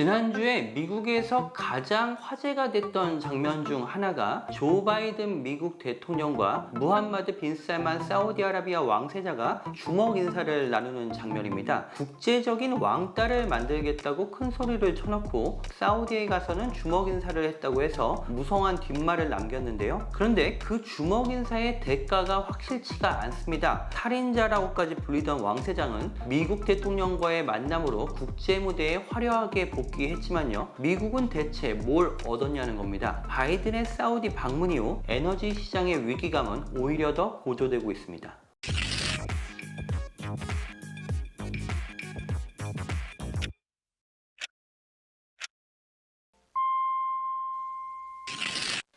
지난주에 미국에서 가장 화제가 됐던 장면 중 하나가 조 바이든 미국 대통령과 무함마드 빈 살만 사우디아라비아 왕세자가 주먹 인사를 나누는 장면입니다. 국제적인 왕따를 만들겠다고 큰 소리를 쳐놓고 사우디에 가서는 주먹 인사를 했다고 해서 무성한 뒷말을 남겼는데요. 그런데 그 주먹 인사의 대가가 확실치가 않습니다. 살인자라고까지 불리던 왕세장은 미국 대통령과의 만남으로 국제 무대에 화려하게 복 귀했지만요. 미국은 대체 뭘 얻었냐는 겁니다. 바이든의 사우디 방문 이후 에너지 시장의 위기감은 오히려 더 고조되고 있습니다.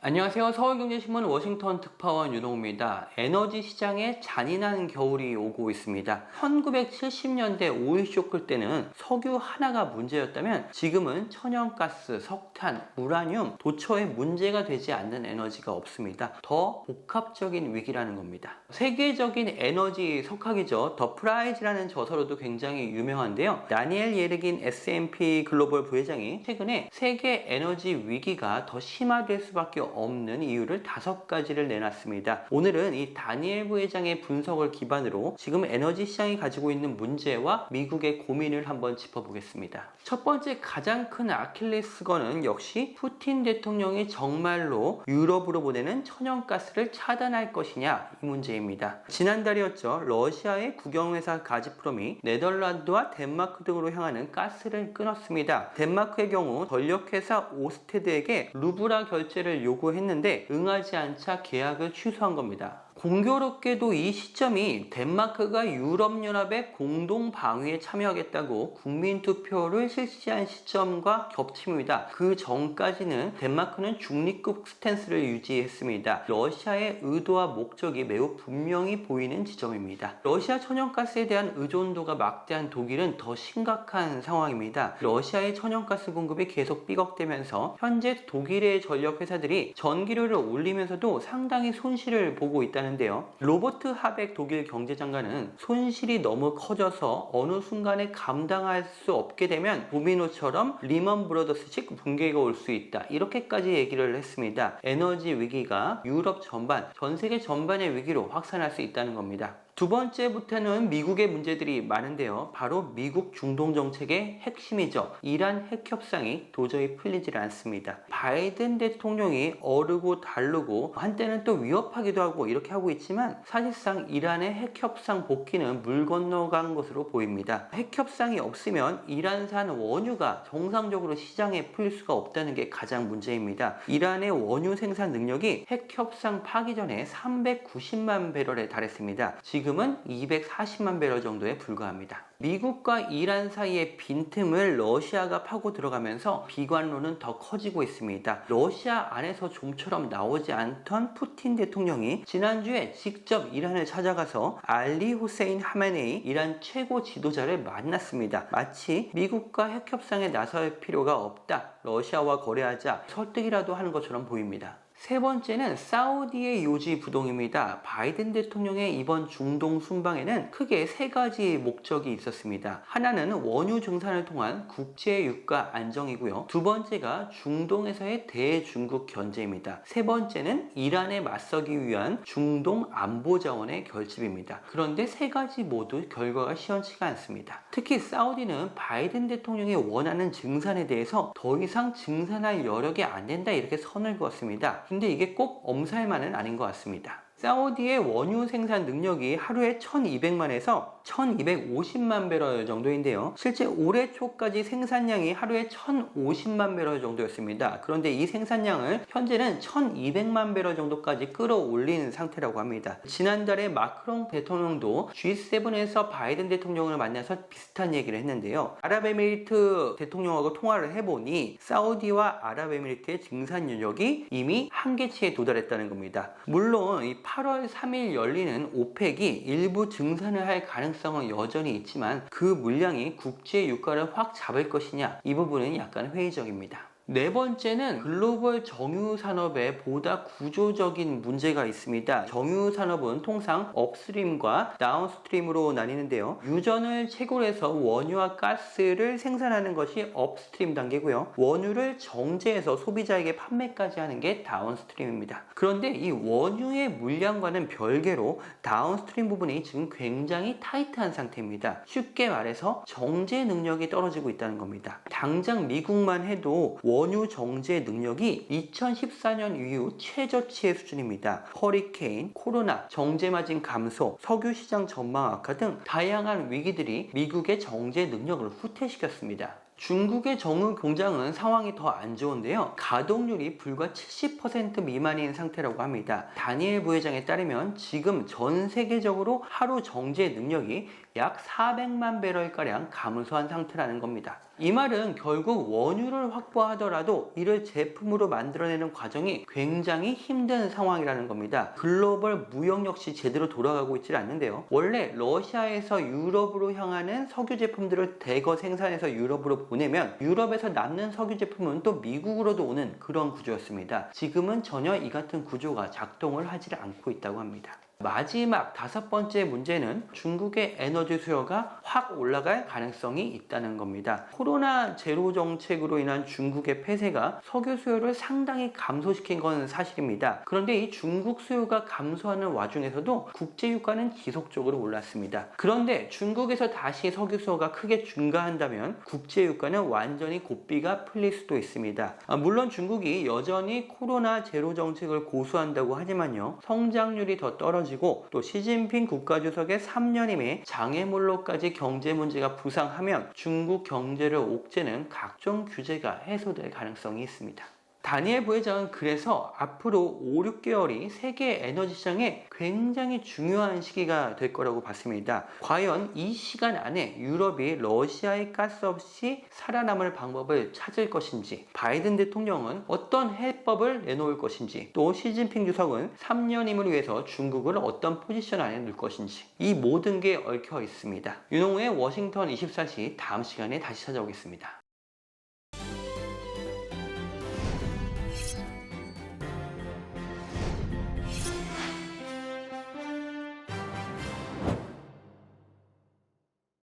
안녕하세요. 서울경제신문 워싱턴 특파원 윤호입니다. 에너지 시장에 잔인한 겨울이 오고 있습니다. 1970년대 오일 쇼크 때는 석유 하나가 문제였다면 지금은 천연가스, 석탄, 우라늄, 도처에 문제가 되지 않는 에너지가 없습니다. 더 복합적인 위기라는 겁니다. 세계적인 에너지 석학이죠. 더 프라이즈라는 저서로도 굉장히 유명한데요. 다니엘 예르긴 S&P 글로벌 부회장이 최근에 세계 에너지 위기가 더 심화될 수밖에 없는 이유를 다섯 가지를 내놨습니다. 오늘은 이 다니엘 부회장의 분석을 기반으로 지금 에너지 시장이 가지고 있는 문제와 미국의 고민을 한번 짚어보겠습니다. 첫 번째 가장 큰 아킬레스건은 역시 푸틴 대통령이 정말로 유럽으로 보내는 천연가스를 차단할 것이냐 이 문제입니다. 지난달이었죠. 러시아의 국영회사 가지프롬이 네덜란드와 덴마크 등으로 향하는 가스를 끊었습니다. 덴마크의 경우 전력회사 오스테드에게 루브라 결제를 요구 했는데 응하지 않자 계약을 취소한 겁니다. 공교롭게도 이 시점이 덴마크가 유럽연합의 공동 방위에 참여하겠다고 국민투표를 실시한 시점과 겹칩니다. 그 전까지는 덴마크는 중립국 스탠스를 유지했습니다. 러시아의 의도와 목적이 매우 분명히 보이는 지점입니다. 러시아 천연가스에 대한 의존도가 막대한 독일은 더 심각한 상황입니다. 러시아의 천연가스 공급이 계속 삐걱대면서 현재 독일의 전력회사들이 전기료를 올리면서도 상당히 손실을 보고 있다는 있는데요. 로버트 하벡 독일 경제장관은 손실이 너무 커져서 어느 순간에 감당할 수 없게 되면 도미노처럼 리먼 브로더스식 붕괴가 올 수 있다. 이렇게까지 얘기를 했습니다. 에너지 위기가 유럽 전반, 전 세계 전반의 위기로 확산할 수 있다는 겁니다. 두 번째부터는 미국의 문제들이 많은데요. 바로 미국 중동 정책의 핵심이죠. 이란 핵 협상이 도저히 풀리질 않습니다. 바이든 대통령이 어르고 달르고 한때는 또 위협하기도 하고 이렇게 하고 있지만 사실상 이란의 핵 협상 복귀는 물 건너간 것으로 보입니다. 핵 협상이 없으면 이란산 원유가 정상적으로 시장에 풀릴 수가 없다는 게 가장 문제입니다. 이란의 원유 생산 능력이 핵 협상 파기 전에 390만 배럴에 달했습니다. 지금 지금은 240만 배럴 정도에 불과합니다. 미국과 이란 사이의 빈틈을 러시아가 파고 들어가면서 비관론은 더 커지고 있습니다. 러시아 안에서 좀처럼 나오지 않던 푸틴 대통령이 지난주에 직접 이란을 찾아가서 알리 후세인 하메네이 이란 최고 지도자를 만났습니다. 마치 미국과 핵협상에 나설 필요가 없다. 러시아와 거래하자 설득이라도 하는 것처럼 보입니다. 세 번째는 사우디의 요지 부동입니다. 바이든 대통령의 이번 중동 순방에는 크게 세 가지 목적이 있었습니다. 하나는 원유 증산을 통한 국제 유가 안정이고요. 두 번째가 중동에서의 대중국 견제입니다. 세 번째는 이란에 맞서기 위한 중동 안보 자원의 결집입니다. 그런데 세 가지 모두 결과가 시원치가 않습니다. 특히 사우디는 바이든 대통령이 원하는 증산에 대해서 더 이상 증산할 여력이 안 된다 이렇게 선을 그었습니다. 근데 이게 꼭 엄살만은 아닌 것 같습니다. 사우디의 원유 생산 능력이 하루에 1200만에서 1250만 배럴 정도인데요. 실제 올해 초까지 생산량이 하루에 1050만 배럴 정도였습니다. 그런데 이 생산량을 현재는 1200만 배럴 정도까지 끌어올린 상태라고 합니다. 지난달에 마크롱 대통령도 G7에서 바이든 대통령을 만나서 비슷한 얘기를 했는데요. 아랍에미리트 대통령하고 통화를 해보니 사우디와 아랍에미리트의 증산 연력이 이미 한계치에 도달했다는 겁니다. 물론 이 8월 3일 열리는 오펙이 일부 증산을 할 가능성은 여전히 있지만 그 물량이 국제 유가를 확 잡을 것이냐 이 부분은 약간 회의적입니다. 네 번째는 글로벌 정유 산업에 보다 구조적인 문제가 있습니다. 정유 산업은 통상 업스트림과 다운스트림으로 나뉘는데요. 유전을 채굴 해서 원유와 가스를 생산하는 것이 업스트림 단계고요. 원유를 정제해서 소비자에게 판매까지 하는 게 다운스트림입니다. 그런데 이 원유의 물량과는 별개로 다운스트림 부분이 지금 굉장히 타이트한 상태입니다. 쉽게 말해서 정제 능력이 떨어지고 있다는 겁니다. 당장 미국만 해도 원유 정제 능력이 2014년 이후 최저치의 수준입니다. 허리케인, 코로나, 정제 마진 감소, 석유 시장 전망 악화 등 다양한 위기들이 미국의 정제 능력을 후퇴시켰습니다. 중국의 정유 공장은 상황이 더 안 좋은데요. 가동률이 불과 70% 미만인 상태라고 합니다. 다니엘 부회장에 따르면 지금 전 세계적으로 하루 정제 능력이 약 400만 배럴가량 감소한 상태라는 겁니다. 이 말은 결국 원유를 확보하더라도 이를 제품으로 만들어내는 과정이 굉장히 힘든 상황이라는 겁니다. 글로벌 무역 역시 제대로 돌아가고 있질 않는데요. 원래 러시아에서 유럽으로 향하는 석유 제품들을 대거 생산해서 유럽으로 보내면 유럽에서 남는 석유 제품은 또 미국으로도 오는 그런 구조였습니다. 지금은 전혀 이 같은 구조가 작동을 하지 않고 있다고 합니다. 마지막 다섯 번째 문제는 중국의 에너지 수요가 확 올라갈 가능성이 있다는 겁니다. 코로나 제로 정책으로 인한 중국의 폐쇄가 석유 수요를 상당히 감소시킨 건 사실입니다. 그런데 이 중국 수요가 감소하는 와중에서도 국제 유가는 지속적으로 올랐습니다. 그런데 중국에서 다시 석유 수요가 크게 증가한다면 국제 유가는 완전히 고삐가 풀릴 수도 있습니다. 아, 물론 중국이 여전히 코로나 제로 정책을 고수한다고 하지만요. 성장률이 더 떨어지고 또 시진핑 국가주석의 3년임에 장애물로까지 경제 문제가 부상하면 중국 경제를 옥죄는 각종 규제가 해소될 가능성이 있습니다. 다니엘 부회장은 그래서 앞으로 5, 6개월이 세계 에너지 시장에 굉장히 중요한 시기가 될 거라고 봤습니다. 과연 이 시간 안에 유럽이 러시아의 가스 없이 살아남을 방법을 찾을 것인지, 바이든 대통령은 어떤 해법을 내놓을 것인지, 또 시진핑 주석은 3년임을 위해서 중국을 어떤 포지션 안에 둘 것인지, 이 모든 게 얽혀 있습니다. 윤홍의 워싱턴 24시 다음 시간에 다시 찾아오겠습니다.